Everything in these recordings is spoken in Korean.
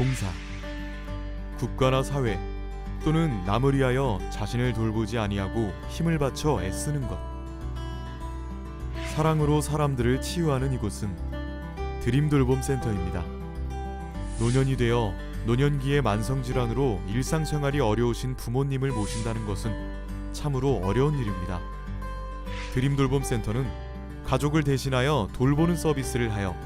봉사, 국가나 사회 또는 남을 위하여 자신을 돌보지 아니하고 힘을 바쳐 애쓰는 것. 사랑으로 사람들을 치유하는 이곳은 드림 돌봄 센터입니다. 노년이 되어 노년기의 만성 질환으로 일상생활이 어려우신 부모님을 모신다는 것은 참으로 어려운 일입니다. 드림 돌봄 센터는 가족을 대신하여 돌보는 서비스를 하여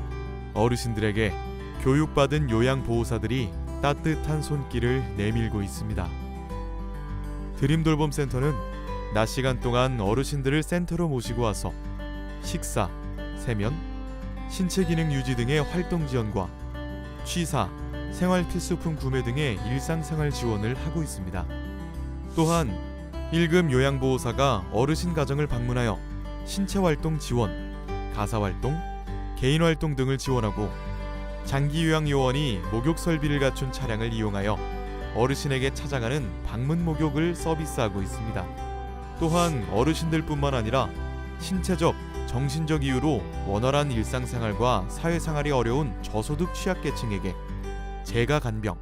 어르신들에게 교육받은 요양보호사들이 따뜻한 손길을 내밀고 있습니다. 드림돌봄 센터는 낮 시간 동안 어르신들을 센터로 모시고 와서 식사, 세면, 신체 기능 유지 등의 활동 지원과 취사, 생활 필수품 구매 등의 일상생활 지원을 하고 있습니다. 또한 1급 요양보호사가 어르신 가정을 방문하여 신체 활동 지원, 가사 활동, 개인 활동 등을 지원하고 장기 요양 요원이 목욕 설비를 갖춘 차량을 이용하여 어르신에게 찾아가는 방문 목욕을 서비스하고 있습니다. 또한 어르신들뿐만 아니라 신체적, 정신적 이유로 원활한 일상생활과 사회생활이 어려운 저소득 취약계층에게 재가 간병,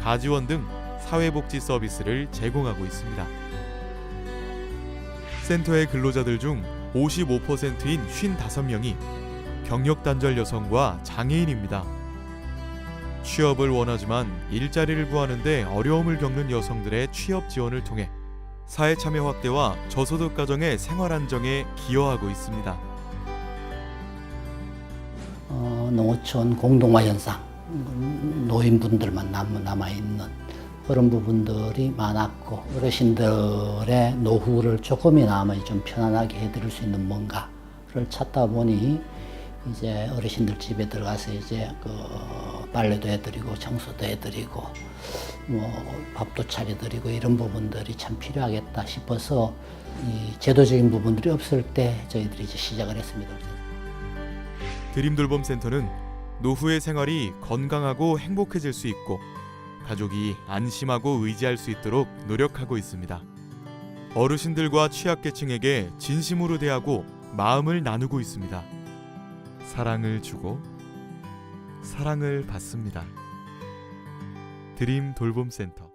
가지원 등 사회복지 서비스를 제공하고 있습니다. 센터의 근로자들 중 55%인 55명이 경력 단절 여성과 장애인입니다. 취업을 원하지만 일자리를 구하는데 어려움을 겪는 여성들의 취업 지원을 통해 사회 참여 확대와 저소득 가정의 생활 안정에 기여하고 있습니다. 어, 농어촌 공동화 현상, 음, 노인분들만 남, 남아 있는 그런 부분들이 많았고 어르신들의 노후를 조금이나마 좀 편안하게 해드릴 수 있는 뭔가를 찾다 보니 이제 어르신들 집에 들어가서 이제 그 빨래도 해드리고 청소도 해드리고 뭐 밥도 차려드리고 이런 부분들이 참 필요하겠다 싶어서 이 제도적인 부분들이 없을 때 저희들이 이제 시작을 했습니다. 드림돌봄 센터는 노후의 생활이 건강하고 행복해질 수 있고 가족이 안심하고 의지할 수 있도록 노력하고 있습니다. 어르신들과 취약계층에게 진심으로 대하고 마음을 나누고 있습니다. 사랑을 주고 사랑을 받습니다. 드림 돌봄 센터